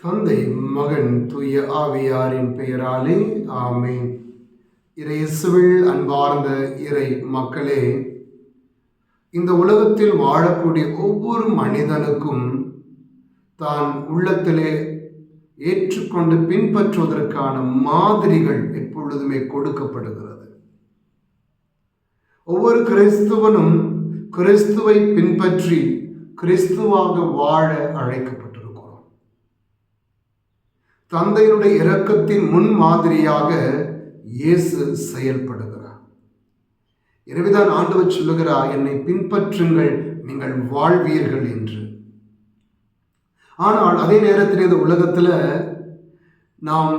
தந்தை மகன் தூய ஆவியாரின் பெயராலே ஆமென். இறையேசுவில் அன்பார்ந்த இறை மக்களே இந்த உலகத்தில் வாழக்கூடிய ஒவ்வொரு மனிதனுக்கும் தான் உள்ளத்திலே ஏற்றுக்கொண்டு பின்பற்றுவதற்கான மாதிரிகள் எப்பொழுதுமே கொடுக்கப்படுகிறது. ஒவ்வொரு கிறிஸ்துவனும் கிறிஸ்துவை பின்பற்றி கிறிஸ்துவாக வாழ அழைக்கப்பட்டிருக்கிறோம். தந்தையினுடைய இரக்கத்தின் முன்மாதிரியாக இயேசு செயல்படுகிறார். எனவேதான் ஆண்டவர் சொல்லுகிறார் என்னை பின்பற்றுங்கள் நீங்கள் வாழ்வீர்கள் என்று. ஆனால் அதே நேரத்தில் இந்த உலகத்தில் நாம்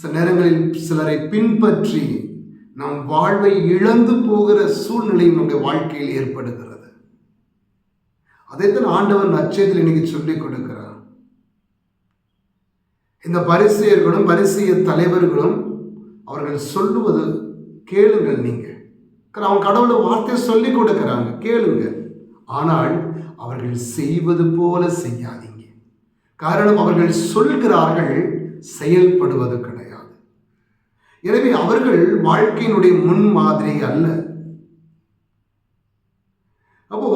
சில நேரங்களில் சிலரை பின்பற்றி நம் வாழ்வை இழந்து போகிற சூழ்நிலை நம்முடைய வாழ்க்கையில் ஏற்படுகிறது. அதைத்தான் ஆண்டவர் நச்சயத்தில் இன்னைக்கு சொல்லிக் கொடுக்கிறார். இந்த பரிசெயர்களும் பரிசெய தலைவர்களும் அவர்கள் சொல்லுவது கேளுங்கள் நீங்கள். அவங்க கடவுளை வார்த்தை சொல்லி கொடுக்கிறாங்க. கேளுங்க ஆனால் அவர்கள் செய்வது போல செய்யாதீங்க. காரணம் அவர்கள் சொல்கிறார்கள் செயல்படுவது கிடையாது. எனவே அவர்கள் வாழ்க்கையினுடைய முன் மாதிரி அல்ல. அப்போ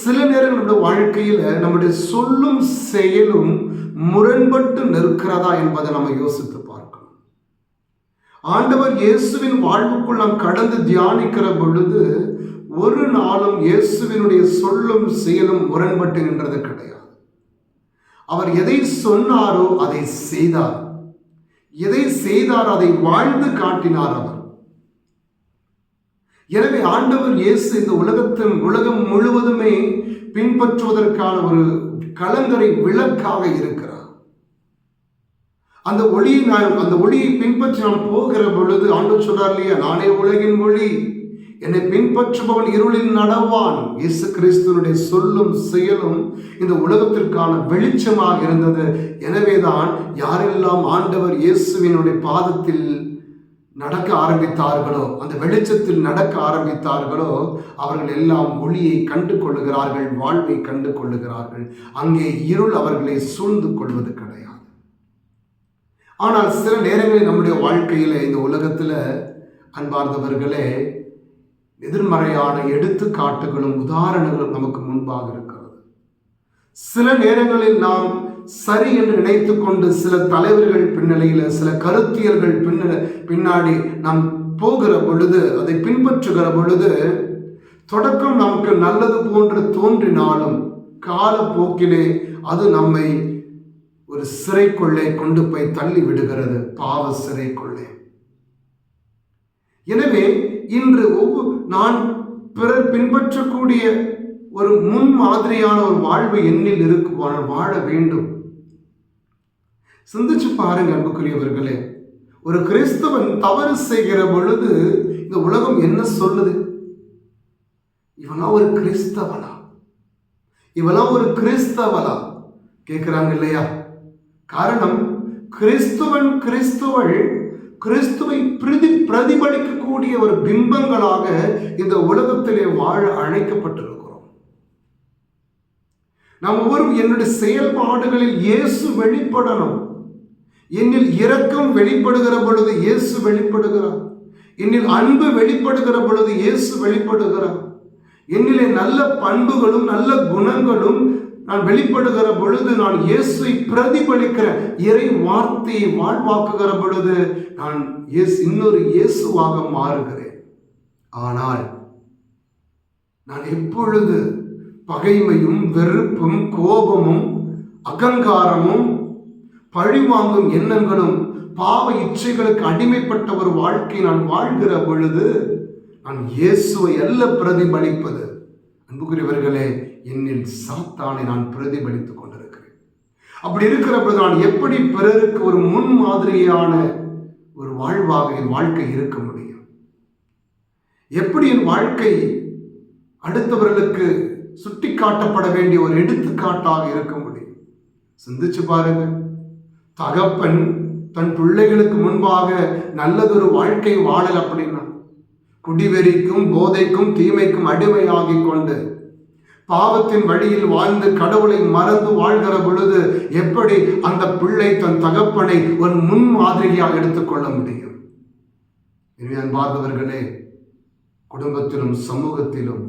சில நேரங்கள் நம்முடைய வாழ்க்கையில நம்முடைய சொல்லும் செயலும் முரண்பட்டு நிற்கிறதா என்பதை நம்ம யோசித்து பார்க்கணும். ஆண்டவர் இயேசுவின் வாழ்வுக்குள் நாம் கடந்து தியானிக்கிற பொழுது ஒரு நாளும் இயேசுவினுடைய சொல்லும் செயலும் முரண்பட்டு நின்றது கிடையாது. அவர் எதை சொன்னாரோ அதை செய்தார். எதை செய்தார் அதை வாழ்ந்து காட்டினார் அவர். எனவே ஆண்டவர் இயேசு இந்த உலகத்தின் உலகம் முழுவதுமே பின்பற்றுவதற்கான ஒரு கலங்கரை விளக்காக இருக்கிறார். அந்த ஒளியை நான் அந்த ஒளியை பின்பற்றி நாம் போகிற பொழுது ஆண்டவர் சொல்றார் இல்லையா? நானே உலகின் ஒளி. என்னை பின்பற்றுபவன் இருளில் நடவான். இயேசு கிறிஸ்துவனுடைய சொல்லும் செயலும் இந்த உலகத்திற்கான வெளிச்சமாக இருந்தது. எனவேதான் யாரெல்லாம் ஆண்டவர் இயேசுவினுடைய பாதத்தில் நடக்க ஆரம்பித்தார்களோ அந்த வெளிச்சத்தில் நடக்க ஆரம்பித்தார்களோ அவர்கள் எல்லாம் ஒளியை கண்டு கொள்ளுகிறார்கள் வாழ்வை கண்டு கொள்ளுகிறார்கள் அங்கே இருள் அவர்களை சூழ்ந்து கொள்வது கிடையாது. ஆனால் சில நேரங்களில் நம்முடைய வாழ்க்கையில் இந்த உலகத்தில் அன்பார்ந்தவர்களே எதிர்மறையான எடுத்துக்காட்டுகளும் உதாரணங்களும் நமக்கு முன்பாக இருக்கிறது. சில நேரங்களில் நாம் சரி என்று நினைத்துக்கொண்டு சில தலைவர்கள் பின்னணியில் சில கருத்தியல்கள் பின்ன பின்னாடி நாம் போகிற பொழுது அதை பின்பற்றுகிற பொழுது தொடக்கம் நமக்கு நல்லது போன்று தோன்றினாலும் காலப்போக்கிலே அது நம்மை ஒரு சிறைக்குள்ளே கொண்டு போய் தள்ளி விடுகிறது பாவ சிறைக்குள்ளே. எனவே இன்று ஒவ்வொரு நான் பிறர் பின்பற்றக்கூடிய ஒரு முன் மாதிரியான ஒரு வாழ்வு எண்ணில் இருக்குவான வாழ வேண்டும். சிந்திச்சு பாருங்க அன்புக்குரியவர்களே. ஒரு கிறிஸ்தவன் தவறு செய்கிற பொழுது இந்த உலகம் என்ன சொல்லுது? இவனா ஒரு கிறிஸ்தவனா? இவெல்லாம் ஒரு கிறிஸ்தவனா? கேட்குறாங்க இல்லையா? காரணம் கிறிஸ்துவன் கிறிஸ்துவள் கிறிஸ்துவை பிரதி பிரதிபலிக்கக்கூடிய ஒரு பிம்பங்களாக இந்த உலகத்திலே வாழ அழைக்கப்பட்டிருக்கிறோம். நாம் ஒவ்வொரு என்னுடைய செயல்பாடுகளில் இயேசு வெளிப்படணும். என்னில் இரக்கம் வெளிப்படுகிற பொழுது இயேசு வெளிப்படுகிறார். என்னில் அன்பு வெளிப்படுகிற பொழுது இயேசு வெளிப்படுகிறார். என்னிலே நல்ல பண்புகளும் நல்ல குணங்களும் நான் வெளிப்படுகிற பொழுது நான் இயேசுவை பிரதிபலிக்கிற இறை வார்த்தையை வாழ்வாக்குகிற பொழுது நான் இயேசு இன்னொரு இயேசுவாக மாறுகிறேன். ஆனால் நான் எப்பொழுது பகைமையும் வெறுப்பும் கோபமும் அகங்காரமும் பழிவாங்கும் எண்ணங்களும் பாவ இச்சைகளுக்கு அடிமைப்பட்ட ஒரு வாழ்க்கை நான் வாழ்கிற பொழுது நான் இயேசுவை அல்ல பிரதிபலிப்பது. அன்புக்குரியவர்களே என்னில் சாத்தானை நான் பிரதிபலித்துக் கொண்டிருக்கிறேன். அப்படி இருக்கிற பொழுது நான் எப்படி பிறருக்கு ஒரு முன் மாதிரியான ஒரு வாழ்வாக என் வாழ்க்கை இருக்க முடியும்? எப்படி என் வாழ்க்கை அடுத்தவர்களுக்கு சுட்டி காட்டப்பட வேண்டிய ஒரு எடுத்துக்காட்டாக இருக்க முடியும்? சிந்திச்சு பாருங்க தகப்பன் தன் பிள்ளைகளுக்கு முன்பாக நல்லதொரு வாழ்க்கை வாழல் அப்படின்னா குடிவெறிக்கும் போதைக்கும் தீமைக்கும் அடிமையாகிக் கொண்டு பாவத்தின் வழியில் வாழ்ந்து கடவுளை மறந்து வாழ்கிற பொழுது எப்படி அந்த பிள்ளை தன் தகப்பனை ஒரு முன் மாதிரியாக எடுத்துக்கொள்ள முடியும்? எனவே அன்பார்ந்தவர்களே குடும்பத்திலும் சமூகத்திலும்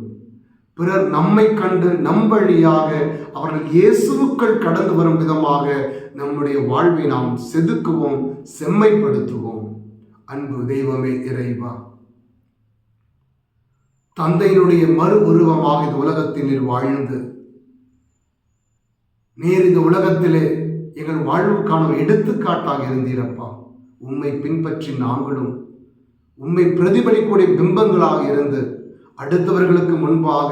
பிறர் நம்மை கண்டு நம் வழியாக அவர்கள் இயேசுக்கள் கடந்து வரும் விதமாக நம்முடைய வாழ்வை நாம் செதுக்குவோம் செம்மைப்படுத்துவோம். அன்பு தெய்வமே இறைவா. தந்தையினுடைய மறு உருவமாக இந்த உலகத்தில் நீர் வாழ்ந்து. நீர் இந்த உலகத்திலே எங்கள் வாழ்வுக்கான எடுத்துக்காட்டாக இருந்தீரப்பா. உம்மை பின்பற்றி நாங்களும் உம்மை பிரதிபலிக்கூடிய பிம்பங்களாக இருந்து அடுத்தவர்களுக்கு முன்பாக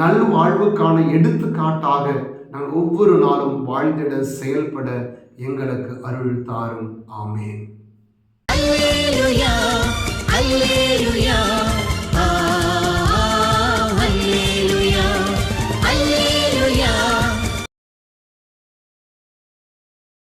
நல் வாழ்வுக்கான எடுத்துக்காட்டாக நாங்கள் ஒவ்வொரு நாளும் வாழ்ந்திட செயல்பட எங்களுக்கு அருள் தாரும். ஆமேன்.